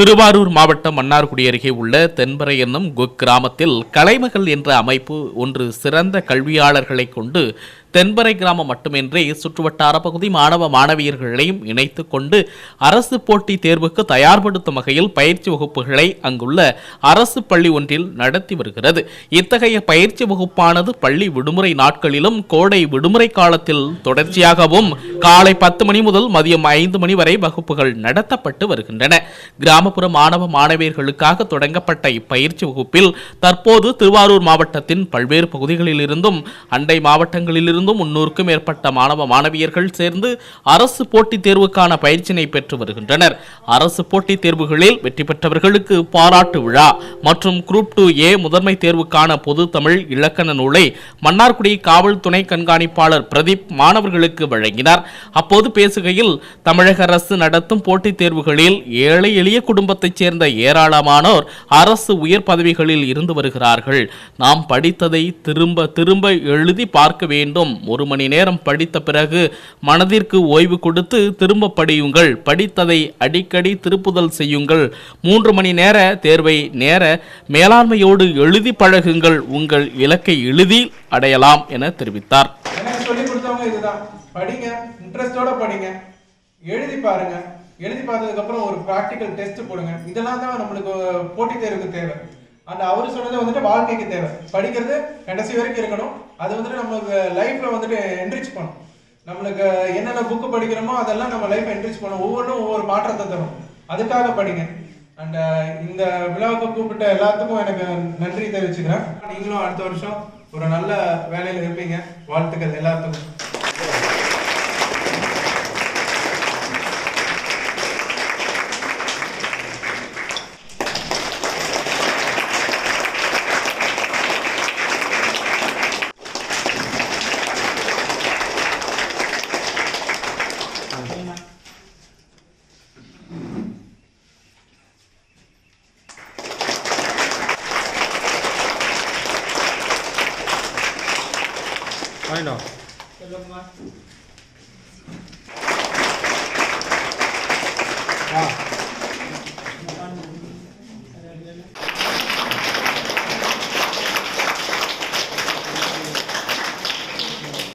திருவாரூர் மாவட்டம் மன்னார்குடி அருகே உள்ள தென்பரை என்னும் குக்கிராமத்தில் கலைமகள் என்ற அமைப்பு ஒன்று சிறந்த கல்வியாளர்களை கொண்டு தென்பரை கிராமம் மட்டுமின்றி சுற்றுவட்டார பகுதி மாணவ மாணவியர்களையும் இணைத்து கொண்டு அரசு போட்டி தேர்வுக்கு தயார்படுத்தும் வகையில் பயிற்சி வகுப்புகளை அங்குள்ள அரசு பள்ளி ஒன்றில் நடத்தி வருகிறது. இத்தகைய பயிற்சி வகுப்பானது பள்ளி விடுமுறை நாட்களிலும் கோடை விடுமுறை காலத்தில் தொடர்ச்சியாகவும் காலை பத்து மணி முதல் மதியம் ஐந்து மணி வரை வகுப்புகள் நடத்தப்பட்டு வருகின்றன. கிராமப்புற மாணவ மாணவியர்களுக்காக தொடங்கப்பட்ட இப்பயிற்சி வகுப்பில் தற்போது திருவாரூர் மாவட்டத்தின் பல்வேறு பகுதிகளிலிருந்தும் அண்டை மாவட்டங்களிலிருந்தும் முன்னூறுக்கும் மேற்பட்ட மாணவ மாணவியர்கள் சேர்ந்து அரசு போட்டித் தேர்வுக்கான பயிற்சியினை பெற்று வருகின்றனர். அரசு போட்டித் தேர்வுகளில் வெற்றி பெற்றவர்களுக்கு பாராட்டு விழா மற்றும் குரூப் டூ ஏ முதன்மை தேர்வுக்கான பொது தமிழ் இலக்கண நூலை மன்னார்குடி காவல் துணை கண்காணிப்பாளர் பிரதீப் மாணவர்களுக்கு வழங்கினார். அப்போது பேசுகையில் தமிழக அரசு நடத்தும் போட்டித் தேர்வுகளில் ஏழை எளிய குடும்பத்தைச் சேர்ந்த ஏராளமானோர் அரசு உயர் பதவிகளில் இருந்து வருகிறார்கள். நாம் படித்ததை திரும்ப திரும்ப எழுதி பார்க்க வேண்டும். ஒரு மணி நேரம் படித்த பிறகு மனதிற்கு ஓய்வு கொடுத்து திரும்ப படியுங்கள். படித்ததை அடிக்கடி திருப்புதல் செய்யுங்கள். மூன்று மணி நேர தேர்வை நேர மேலாண்மையோடு எழுதி பழகுங்கள். உங்கள் இலக்கை எளிதில் அடையலாம் என தெரிவித்தார். எனக்கு இதுதான். படிங்க இன்ட்ரெஸ்டோட படிங்க. எழுதி பாருங்க. எழுதி பார்த்ததுக்கு அப்புறம் ஒரு ப்ராக்டிக்கல் டெஸ்ட் போடுங்க. இதெல்லாம் தான் நம்மளுக்கு போட்டித் தேர்வுக்கு தேவை. அந்த அவர் சொன்னது வந்துட்டு வாழ்க்கைக்கு தேவை. படிக்கிறது கடைசி வரைக்கும் இருக்கணும். அது வந்துட்டு நம்மளுக்கு லைஃப்ல வந்துட்டு என்ரிச் பண்ணும் நம்மளுக்கு என்னென்ன புக்கு படிக்கிறோமோ அதெல்லாம் நம்ம லைஃப் என்ரிச் பண்ணும் ஒவ்வொன்றும் ஒவ்வொரு மாற்றத்தை தரும். அதுக்காக படிங்க. அண்ட் இந்த விழாவுக்கு கூப்பிட்ட எல்லாத்துக்கும் எனக்கு நன்றி தெரிவிச்சுக்கிறேன். நீங்களும் அடுத்த வருஷம் ஒரு நல்ல வேலையில் இருப்பீங்க. வாழ்த்துக்கள் எல்லாத்துக்கும். Aynen. semua. Nah,